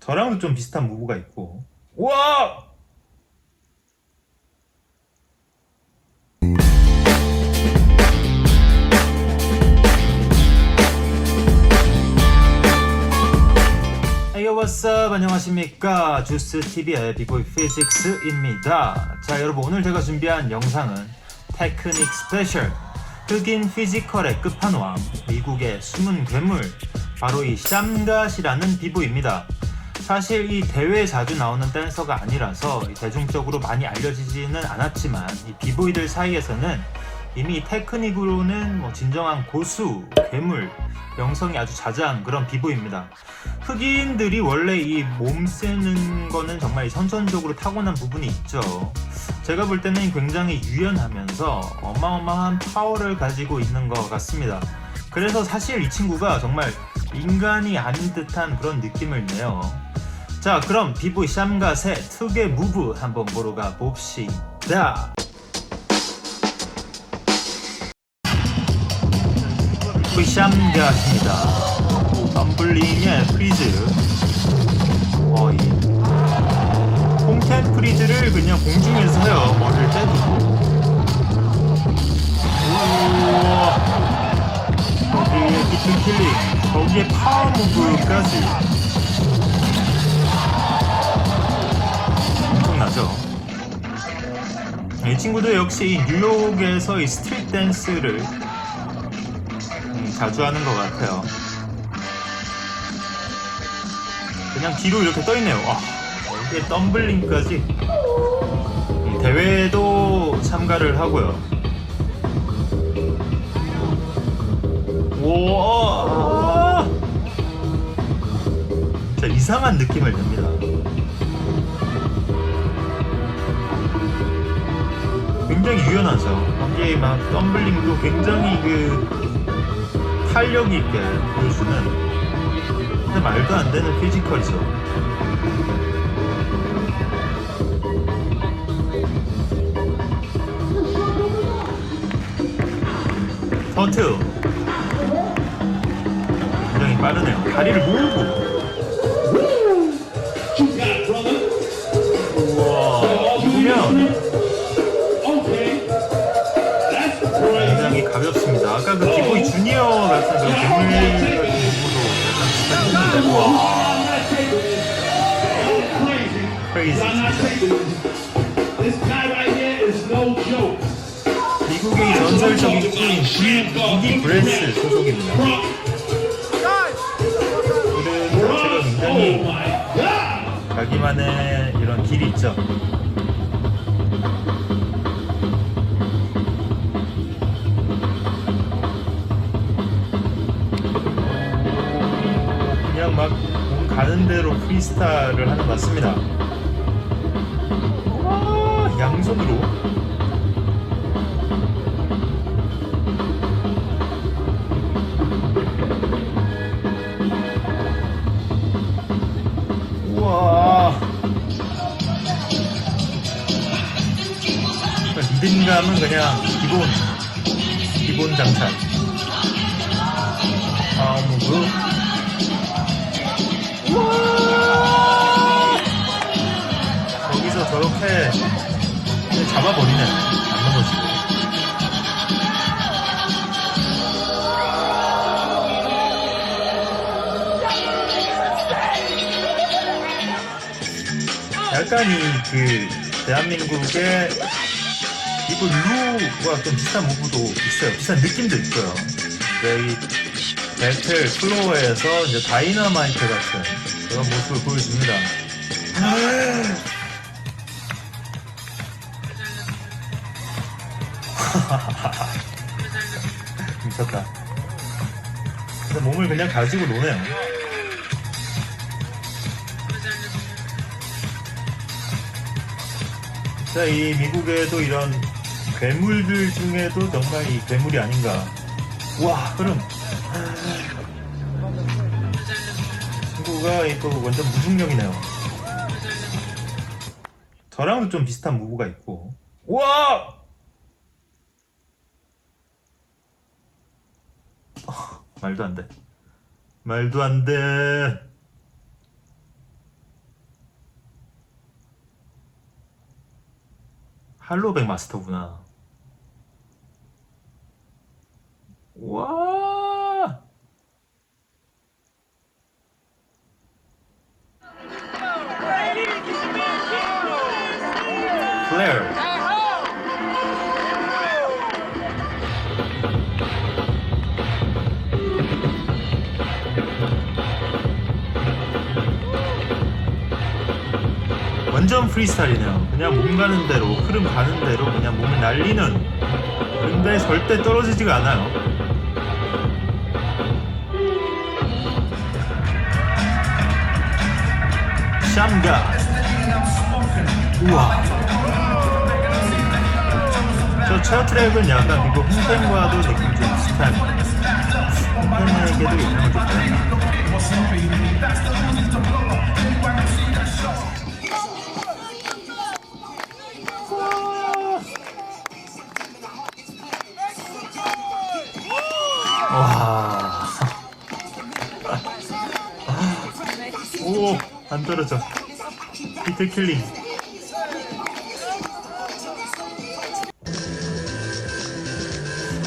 저랑도 좀 비슷한 무브가 있고. 와! Up? 안녕하십니까. 주스TV의 비보이 피직스입니다. 자, 여러분, 오늘 제가 준비한 영상은 테크닉 스페셜. 흑인 피지컬의 끝판왕, 미국의 숨은 괴물, 바로 이 샴갓이라는 비보입니다. 사실 이 대회에 자주 나오는 댄서가 아니라서 이 대중적으로 많이 알려지지는 않았지만 이 비보이들 사이에서는 이미 테크닉으로는 뭐 진정한 고수, 괴물, 명성이 아주 자자한 그런 비보입니다. 흑인들이 원래 이 몸 쓰는 거는 정말 선천적으로 타고난 부분이 있죠. 제가 볼 때는 굉장히 유연하면서 어마어마한 파워를 가지고 있는 것 같습니다. 그래서 사실 이 친구가 정말 인간이 아닌 듯한 그런 느낌을 내요. 자, 그럼 비보이 샴갓의 특의 무브 한번 보러 가 봅시다. 비보이 샴갓입니다. 덤블링의 프리즈. 어, 이 홈텐 프리즈를 그냥 공중에서 해요. 머리를 떼두고. 우와. 거기에 비트 킬링, 거기에 파워 무브까지. 엄청나죠? 이 친구도 역시 이 뉴욕에서 이 스트릿 댄스를 음, 자주 하는 것 같아요. 그냥 뒤로 이렇게 떠 있네요. 와, 여기에 덤블링까지. 이 대회도 참가를 하고요. 우와! 진짜 이상한 느낌을 냅니다. 굉장히 유연하죠. 거기에 막 덤블링도 굉장히 그 탄력 있게 보여주는 근데 말도 안 되는 피지컬이죠. 터트 굉장히 빠르네요. 다리를 몰고 joke. 미국의 전설적인 팀 이기 브레스 소속입니다. 그들은 자체가 굉장히. 자기만의 이런 길이 있죠. 그냥 막몸 가는 대로 프리스타일을 하는 것 같습니다. 와, 양손으로. 우와. 리듬감은 그냥 기본, 기본 장착. 다음 무브. 우와. 잡아버리네. 안 넘어지고. 약간 이그 대한민국의 이브 루와 좀 비슷한 무브도 있어요. 비슷한 느낌도 있고요. 네, 이 배틀 플로어에서 이제 다이너마이트 같은 그런 모습을 보여줍니다. 미쳤다. 근데 몸을 그냥 가지고 노네요. 자, 이 미국에도 이런 괴물들 중에도 정말 이 괴물이 아닌가. 와, 흐름. 친구가 또 완전 무중력이네요. 저랑도 좀 비슷한 무브가 있고. 와! 아, 말도 안 돼. 말도 안 돼. 할로백 마스터구나. 와! 플레어. 완전 프리스타일이네요. 그냥 몸 가는 대로, 흐름 가는 대로 그냥 몸을 날리는. 근데 절대 떨어지지가 않아요. 샴가. 우와. 저 체어 트랙은 약간 미국 홍팬과도 느낌 좀 비슷한. 홍팬에게도 영향을 좀 받았나. 와. 오, 안 떨어져. 비트 킬링.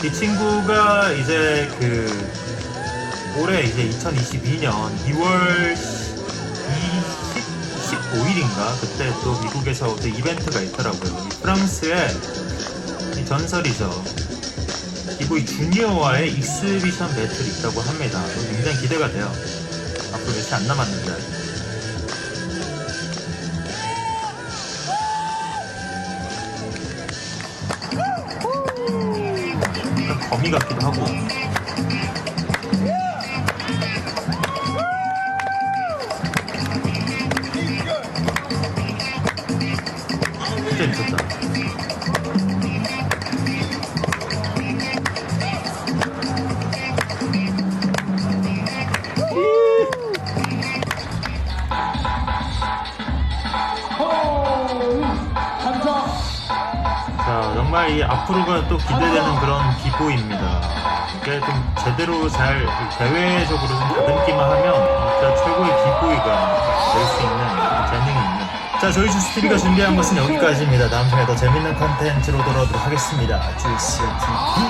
이 친구가 이제 그 올해 이제 2022년 2월 15일인가 그때 또 미국에서 또 이벤트가 있더라고요. 이 프랑스의 이 전설이죠. 기보이 주니어와의 익스비션 배틀이 있다고 합니다. 굉장히 기대가 돼요. 앞으로 며칠 안 남았는데. 거미 같기도 하고. 진짜 미쳤다. 자, 정말 이 앞으로가 또 기대되는 그런 기보입니다. 이게 좀 제대로 잘 대외적으로 좀 다듬기만 하면 진짜 최고의 기보이가 될 수 있는 재능이 있는. 자, 저희 주스TV가 준비한 것은 여기까지입니다. 다음 시간에 더 재밌는 컨텐츠로 돌아오도록 하겠습니다. 주스 TV.